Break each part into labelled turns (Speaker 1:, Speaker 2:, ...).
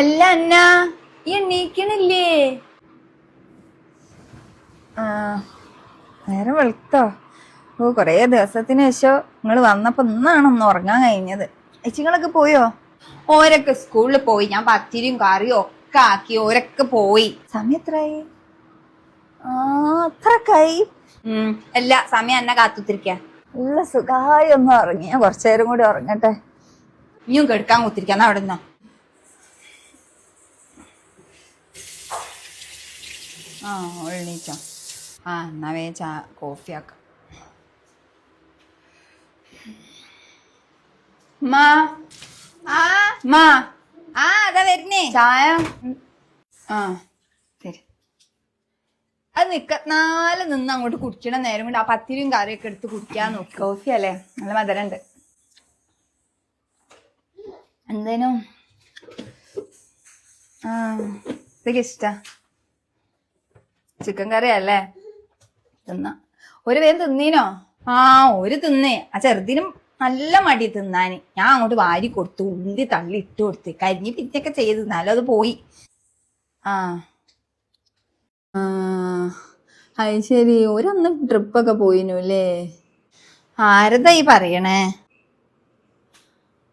Speaker 1: അല്ല അന്ന. ഈ എണ്ണീക്കണില്ലേ?
Speaker 2: ആ നേരം വെളുത്തോ. ഓ കുറേ ദിവസത്തിന് ശേഷം നിങ്ങൾ വന്നപ്പോ ഇന്നാണ് ഒന്ന് ഉറങ്ങാൻ കഴിഞ്ഞത്. ചേച്ചിങ്ങളൊക്കെ പോയോ?
Speaker 1: ഓരൊക്കെ സ്കൂളിൽ പോയി. ഞാൻ പത്തിരിയും കറിയും ഒക്കെ ആക്കി ഓരൊക്കെ പോയി.
Speaker 2: സമയം എത്രയായി ആ അത്രക്കായി.
Speaker 1: അല്ല സമയം എന്നെ കാത്തുത്തിരിക്ക.
Speaker 2: നല്ല സുഖമായി ഒന്ന് ഉറങ്ങി. ഞാൻ കുറച്ചു നേരം കൂടി ഉറങ്ങട്ടെ.
Speaker 1: ഇനിയും കെടുക്കാൻ കുത്തിരിക്കാന്നാ അവിടെ നിന്നോ ആ എണീച്ചോ ആ എന്നാ വേ ചാ കോഫി ആക്കാം. മാ ആ. മാ
Speaker 2: ആ അതാ വരുന്നേ.
Speaker 1: ചായ? ആ ശരി.
Speaker 2: അത് നിക്ക
Speaker 1: നാല് നിന്ന് അങ്ങോട്ട് കുടിക്കണം നേരം കൊണ്ട് ആ പത്തിരിയും കറിയൊക്കെ എടുത്ത് കുടിക്കാൻ നോക്കി.
Speaker 2: കോഫി അല്ലേ?
Speaker 1: നല്ല മധുരണ്ട്. എന്തേനും? ആ ഇതൊക്കെ ഇഷ്ട. ചിക്കൻ കറി അല്ലേ തിന്ന. ഒരു പേര് തിന്നീനോ? ആ ഒരു തിന്നേ. ആ ചെറുതിനും നല്ല മടി തിന്നാന്. ഞാൻ അങ്ങോട്ട് വാരി കൊടുത്തു ഉന്തി തള്ളി ഇട്ട് കൊടുത്ത്. കരിഞ്ഞ് പിന്നൊക്കെ ചെയ്ത് തിന്നാലും അത് പോയി. ആ. അത് ശരി. ഒരന്ന് ട്രിപ്പൊക്കെ പോയിനു അല്ലേ? ആരതാ ഈ പറയണേ?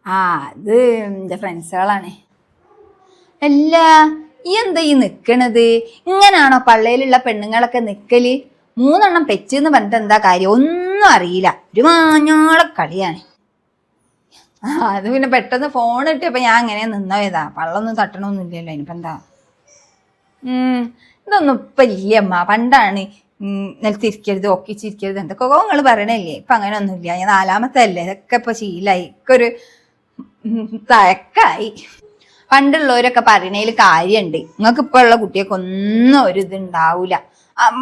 Speaker 1: ആ അത് എന്റെ ഫ്രണ്ട്സുകളാണേ അല്ല ഈ എന്താ ഈ നിക്കണത്? ഇങ്ങനാണോ പള്ളയിലുള്ള പെണ്ണുങ്ങളൊക്കെ നിക്കൽ? മൂന്നെണ്ണം പെച്ചെന്ന് പറഞ്ഞിട്ട് എന്താ കാര്യം? ഒന്നും അറിയില്ല. ഒരു മാഞ്ഞാളെ കളിയാണ്. അത് പിന്നെ പെട്ടെന്ന് ഫോൺ ഇട്ടപ്പോ ഞാൻ അങ്ങനെ നിന്നോയതാ പള്ളൊന്നും തട്ടണമൊന്നുമില്ലല്ലോ ഇനിയിപ്പോ എന്താ? ഇതൊന്നും ഇപ്പൊ ഇല്ലമ്മ പണ്ടാണ് ഉം, നിലത്തിരിക്കരുത് ഒക്കിച്ചിരിക്കരുത്. എന്തൊക്കെ നിങ്ങൾ പറയണല്ലേ? ഇപ്പൊ അങ്ങനെ ഒന്നുമില്ല ഞാൻ നാലാമത്തെ അല്ലേ ഇതൊക്കെ ഇപ്പൊ ശീലായി. ഒരു ഉം, തഴക്കായി. പണ്ടുള്ളവരൊക്കെ പറയണേൽ കാര്യണ്ട്. നിങ്ങൾക്ക് ഇപ്പൊ ഉള്ള കുട്ടിയൊക്കെ ഒന്നും ഒരു ഇത് ഉണ്ടാവൂല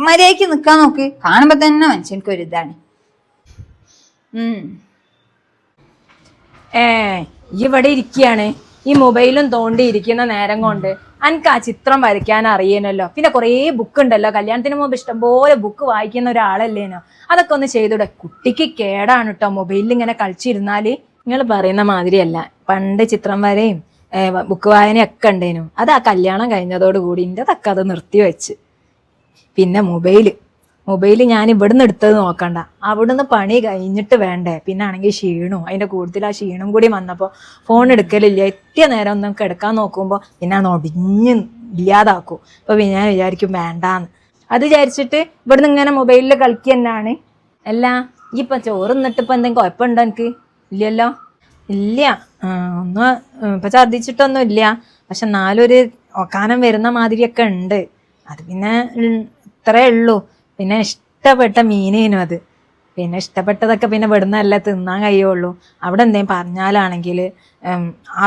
Speaker 1: മര്യാദയ്ക്ക് നിക്കാൻ നോക്ക്. കാണുമ്പോ തന്നെ മനുഷ്യനക്ക് ഒരു ഇതാണ്
Speaker 3: ഏ ഇവിടെ ഇരിക്കുകയാണ് ഈ മൊബൈലും തോണ്ടി ഇരിക്കുന്ന നേരം കൊണ്ട് അനക്ക് ആ ചിത്രം വരയ്ക്കാൻ അറിയണല്ലോ പിന്നെ കുറേ ബുക്ക് ഉണ്ടല്ലോ കല്യാണത്തിന് മുമ്പ് ഇഷ്ടംപോലെ ബുക്ക് വായിക്കുന്ന ഒരാളല്ലേനോ? അതൊക്കെ ഒന്ന് ചെയ്തൂടെ. കുട്ടിക്ക് കേടാണ് കേട്ടോ മൊബൈലിൽ ഇങ്ങനെ കളിച്ചിരുന്നാൽ. നിങ്ങൾ പറയുന്ന മാതിരിയല്ല. പണ്ട് ചിത്രം വരയും ബുക്ക് വായനയൊക്കെ ഉണ്ടേനു അത് ആ കല്യാണം കഴിഞ്ഞതോടുകൂടി എന്റെ തക്ക അത് നിർത്തി വെച്ച്. പിന്നെ മൊബൈൽ മൊബൈൽ ഞാൻ ഇവിടുന്ന് എടുത്തത് നോക്കണ്ട. അവിടുന്ന് പണി കഴിഞ്ഞിട്ട് വേണ്ടേ? പിന്നെ ആണെങ്കിൽ ക്ഷീണവും. അതിന്റെ കൂടുതൽ ആ ക്ഷീണം കൂടി വന്നപ്പോൾ ഫോൺ എടുക്കലില്ല. എത്തിയ നേരം ഒന്നും കിടക്കാൻ നോക്കുമ്പോൾ പിന്നെ അത് ഒടിഞ്ഞ് ഇല്ലാതാക്കും. അപ്പൊ പിന്നെ ഞാൻ വിചാരിക്കും വേണ്ടാന്ന്. അത് വിചാരിച്ചിട്ട് ഇവിടുന്ന് ഇങ്ങനെ മൊബൈലിൽ കളിക്കുക തന്നെയാണ്. അല്ല ഈ ഇപ്പം ചോറ് നിന്നിട്ട് ഇപ്പം എന്തെങ്കിലും കുഴപ്പമുണ്ടോ എനിക്ക് ഇല്ലല്ലോ? ഇല്ല. ഒന്ന് ഇപ്പം ഛർദ്ദിച്ചിട്ടൊന്നും ഇല്ല. പക്ഷെ എന്നാലൊരു ഒക്കാനം വരുന്ന മാതിരിയൊക്കെ ഉണ്ട്. അത് പിന്നെ ഇത്രേ ഉള്ളൂ. പിന്നെ ഇഷ്ടപ്പെട്ട മീനേനും അത്. പിന്നെ ഇഷ്ടപ്പെട്ടതൊക്കെ പിന്നെ ഇവിടുന്നല്ലേ തിന്നാൻ കഴിയുള്ളൂ. അവിടെ എന്തേലും പറഞ്ഞാലാണെങ്കിൽ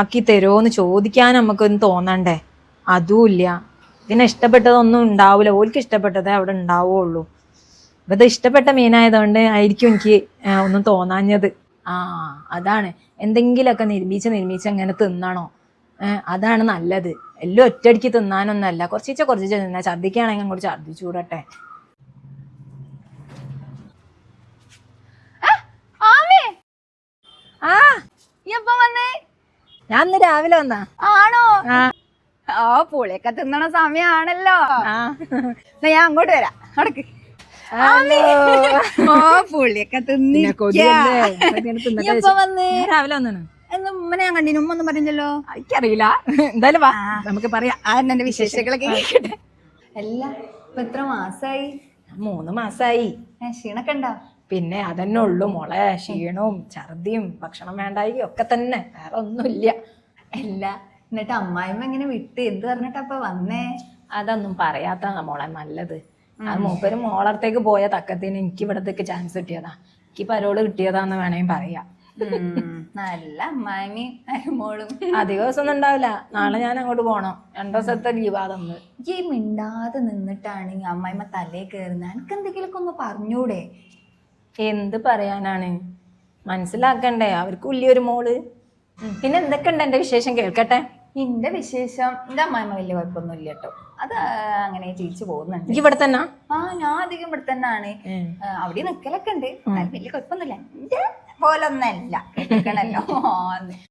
Speaker 3: ആക്കി തരുമോ എന്ന് ചോദിക്കാൻ നമുക്കൊന്ന് തോന്നണ്ടേ? അതുമില്ല പിന്നെ ഇഷ്ടപ്പെട്ടതൊന്നും ഉണ്ടാവില്ല ഓൽക്ക് ഇഷ്ടപ്പെട്ടതേ അവിടെ ഉണ്ടാവുള്ളൂ. അപ്പം ഇത് ഇഷ്ടപ്പെട്ട മീനായതുകൊണ്ട് ആയിരിക്കും എനിക്ക് ഒന്നും തോന്നാഞ്ഞത്. ആ അതാണ്. എന്തെങ്കിലുമൊക്കെ നിർമ്മിച്ച് നിർമ്മിച്ച് അങ്ങനെ തിന്നണോ. അതാണ് നല്ലത്. എല്ലാം ഒറ്റയടിക്ക് തിന്നാനൊന്നല്ല. കുറച്ചിച്ച കുറച്ചിച്ച തിന്നാ. ഛർദ്ദിക്കുകയാണെങ്കിൽ അങ്ങോട്ട് ഛർദ്ദിച്ചു കൂടട്ടെ. ഞാൻ ഇന്ന് രാവിലെ വന്നാ.
Speaker 1: ആണോ?
Speaker 3: ആ.
Speaker 1: ആ പുളിയൊക്കെ തിന്നണ സമയാണല്ലോ. ഞാൻ അങ്ങോട്ട് വരാം. അടക്ക്
Speaker 3: ഹലോ.
Speaker 1: പുളിയൊക്കെ.
Speaker 3: രാവിലെ വന്നാണ്
Speaker 1: എന്ന് ഉമ്മനെ ഞാൻ കണ്ടിന്. ഉമ്മ ഒന്നും പറഞ്ഞല്ലോ
Speaker 3: എനിക്കറിയില്ല. എന്തായാലും വാ. നമുക്ക് പറയാം.
Speaker 1: ആ എന്നെ വിശേഷങ്ങളൊക്കെ കേൾക്കട്ടെ അല്ല ഇപ്പൊ എത്ര മാസായി?
Speaker 3: മൂന്ന് മാസായി.
Speaker 1: ക്ഷീണൊക്കെ ഉണ്ടോ?
Speaker 3: പിന്നെ അതന്നെ ഉള്ളു മോളെ. ക്ഷീണവും ഛർദിയും ഭക്ഷണം വേണ്ടായി ഒക്കെ തന്നെ. വേറെ ഒന്നുമില്ല.
Speaker 1: അല്ല എന്നിട്ട് അമ്മായിമ്മ എങ്ങനെ വിട്ട്? എന്ത് പറഞ്ഞിട്ടപ്പ വന്നേ?
Speaker 3: അതൊന്നും പറയാത്ത മോളെ നല്ലത്. അത് മൂപ്പര് മോളടുത്തേക്ക് പോയ തക്കത്തിന് എനിക്ക് ഇവിടത്തേക്ക് ചാൻസ് കിട്ടിയതാ. എനിക്ക് പരോൾ കിട്ടിയതാന്ന് വേണമെങ്കിൽ പറയാ.
Speaker 1: നല്ല അമ്മായിമ്മയും മരുമോളും
Speaker 3: അധിക ദിവസം ഒന്നും ഉണ്ടാവില്ല. നാളെ ഞാൻ അങ്ങോട്ട് പോണോ. രണ്ടു ദിവസത്തെ ലീവാ തന്ന്.
Speaker 1: ഈ മിണ്ടാതെ നിന്നിട്ടാണ് ഈ അമ്മായിമ്മ തലേ കയറുന്നത് എനിക്ക് എന്തെങ്കിലുമൊക്കെ ഒന്ന് പറഞ്ഞൂടെ?
Speaker 3: എന്ത് പറയാനാണ്? മനസ്സിലാക്കണ്ടേ? അവർക്ക് വലിയൊരു മോൾ. പിന്നെ എന്തൊക്കെ ഉണ്ട് എന്റെ വിശേഷം കേൾക്കട്ടെ.
Speaker 1: എന്റെ വിശേഷം എന്റെ അമ്മായിമ്മ വലിയ കുഴപ്പമൊന്നും ഇല്ല കേട്ടോ. അത് അങ്ങനെ ജീവിച്ചു പോകുന്നുണ്ട്.
Speaker 3: ഇവിടെ തന്നെ?
Speaker 1: ആ ഞാൻ അധികം ഇവിടെ തന്നെയാണ് അവിടെ നിക്കലൊക്കെ ഉണ്ട്. വലിയ കുഴപ്പമൊന്നുമില്ല. എന്റെ പോലൊന്നല്ല. നിക്കണല്ലോ കേൾക്കണല്ലോ